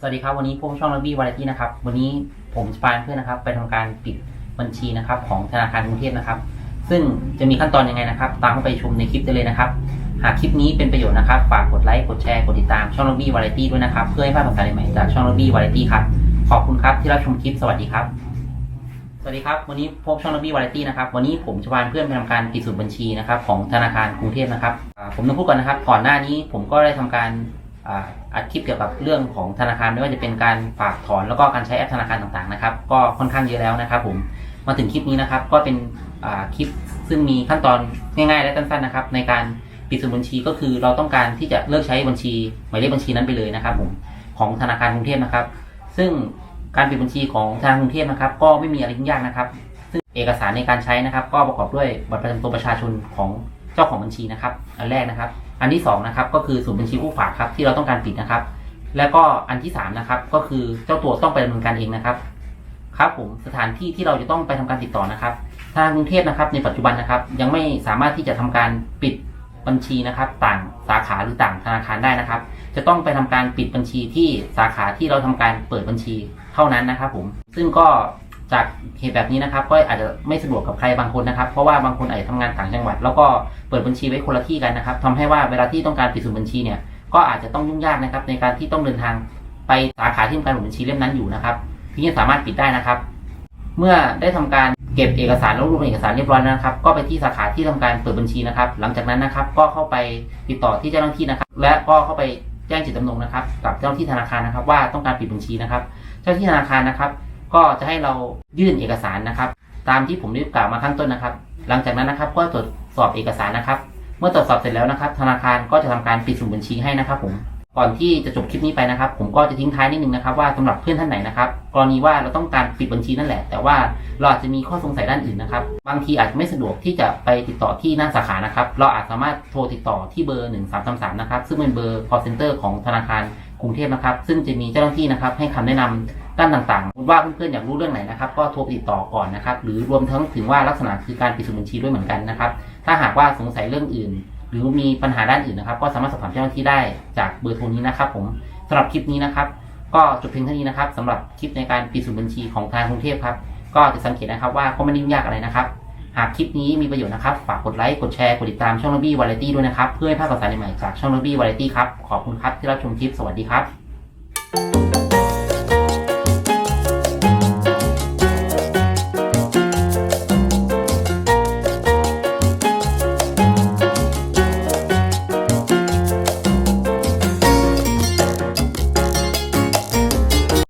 สวัสดีครับวันนี้พวกช่องระบี้วาไรตี้นะครับวันนี้ผมจะพาเพื่อนนะครับ ไปทำการปิดบัญชีนะครับ ของธนาคารกรุงเทพนะครับ ซึ่งจะมีขั้นตอนยังไงนะครับ ตามเข้าไปชมในคลิปได้เลยนะครับ หากคลิปนี้เป็นประโยชน์นะครับฝากกดไลค์กดแชร์กดติดตามช่องระบี้วาไรตี้ด้วยนะครับ เพื่อให้พลาดข่าวสารใหม่จากช่องระบี้วาไรตี้ครับขอบคุณครับที่รับชมคลิปสวัสดีครับ สวัสดีครับ วันนี้พบช่องระบี้วาไรตี้นะครับวันนี้ผมจะพาเพื่อนไปทำการปิดสูตรบัญชีนะครับของธนาคารกรุงเทพนะครับผมต้องพูดก่อนนะครับก่อนหน้านี้ผมก็ได้ทำการ อัดคลิปเกี่ยวกับเรื่องของธนาคารไม่ว่าจะเป็นการฝากถอนแล้วก็การใช้แอปธนาคารต่างๆนะครับ ก็ค่อนข้างเยอะแล้วนะครับ ผมมาถึงคลิปนี้นะครับ ก็เป็นคลิปซึ่งมีขั้นตอนง่ายๆ และสั้นๆนะครับ ในการปิดสูตรบัญชีก็คือเราต้องการที่จะเลิกใช้บัญชีหมายเลขบัญชีนั้นไปเลยนะครับ ผมของธนาคารกรุงเทพนะครับ ซึ่งการปิดบัญชีของธนาคารกรุงเทพนะครับ ก็ไม่มีอะไรยุ่งยากนะครับ ซึ่งเอกสารในการใช้นะครับ ก็ประกอบด้วยบัตรประจำตัวประชาชนของเจ้าของบัญชีนะครับ อันแรกนะครับ อันที่สองนะครับก็คือสูตรบัญชีผู้ฝากครับที่เราต้องการปิดนะครับ แล้วก็อันที่สามนะครับก็คือเจ้าตัวต้องไปดำเนินการเองนะครับ ครับผมสถานที่ที่เราจะต้องไปทำการติดต่อนะครับทางกรุงเทพนะครับในปัจจุบันนะครับ ยังไม่สามารถที่จะทำการปิดบัญชีนะครับ ต่างสาขาหรือต่างธนาคารได้นะครับ จะต้องไปทำการปิดบัญชีที่สาขาที่เราทำการเปิดบัญชีเท่านั้นนะครับ ผมซึ่งก็ จากเหตุแบบนี้นะครับ ก็อาจจะไม่สะดวกกับใครบางคนนะครับ เพราะว่าบางคนอาจจะทำงานต่างจังหวัด แล้วก็เปิดบัญชีไว้คนละที่กันนะครับทำให้ว่าเวลาที่ต้องการปิดสูตรบัญชีเนี่ยก็อาจจะต้องยุ่งยากนะครับ ในการที่ต้องเดินทางไปสาขาที่ทำการเปิดบัญชีเล่มนั้นอยู่นะครับที่ยังสามารถปิดได้นะครับ เมื่อได้ทำการเก็บเอกสารแล้วรวมเอกสารเรียบร้อยแล้วนะครับ ก็ไปที่สาขาที่ทำการเปิดบัญชีนะครับ หลังจากนั้นนะครับ ก็เข้าไปติดต่อที่เจ้าหน้าที่นะครับ และก็เข้าไปแจ้งจิตจำนงนะครับ กับเจ้าหน้าที่ธนาคารนะครับ ว่าต้องการปิดบัญชีนะครับ เจ้าหน้าที่ธนาคารนะครับ ก็จะให้เรายื่นเอกสารนะครับ ตามที่ผมได้กล่าวมาข้างต้นนะครับ หลังจากนั้นนะครับก็ตรวจสอบเอกสารนะครับ เมื่อตรวจสอบเสร็จแล้วนะครับ ธนาคารก็จะทำการปิดสมุดบัญชีให้นะครับผมก่อนที่จะจบคลิปนี้ไปนะครับ ผมก็จะทิ้งท้ายนิดนึงนะครับ ว่าสำหรับเพื่อนท่านไหนนะครับกรณีว่าเราต้องการปิดบัญชีนั่นแหละ แต่ว่าเราอาจจะมีข้อสงสัยด้านอื่นนะครับ บางทีอาจจะไม่สะดวกที่จะไปติดต่อที่หน้าสาขานะครับ เราอาจสามารถโทรติดต่อที่เบอร์1333นะครับซึ่งเป็นเบอร์ call center ของธนาคารกรุงเทพนะครับ ซึ่งจะมีเจ้าหน้าที่นะครับให้คำแนะนำ ด้านต่างๆสมมติว่าเพื่อนๆอยากรู้เรื่องไหนนะครับก็โทรติดต่อก่อนนะครับ หรือรวมทั้งถึงว่าลักษณะคือการปิดสมุดบัญชีด้วยเหมือนกันนะครับ ถ้าหากว่าสงสัยเรื่องอื่น หรือมีปัญหาด้านอื่นนะครับ ก็สามารถสอบถามเจ้าหน้าที่ได้จากเบอร์โทรนี้นะครับ ผมสำหรับคลิปนี้นะครับ ก็จบเพียงเท่านี้นะครับสำหรับคลิปในการปิดสมุดบัญชีของทางกรุงเทพครับ ก็จะสังเกตนะครับว่าก็ไม่ได้ยุ่งยากอะไรนะครับ หากคลิปนี้มีประโยชน์นะครับฝากกดไลค์กดแชร์กดติดตามช่องระบี้วาไรตี้ด้วยนะครับเพื่อให้พลาดข่าวสาใหม่ๆจากช่องระบี้วาไรตี้ครับขอบคุณครับที่รับชมคลิปสวัสดีครับ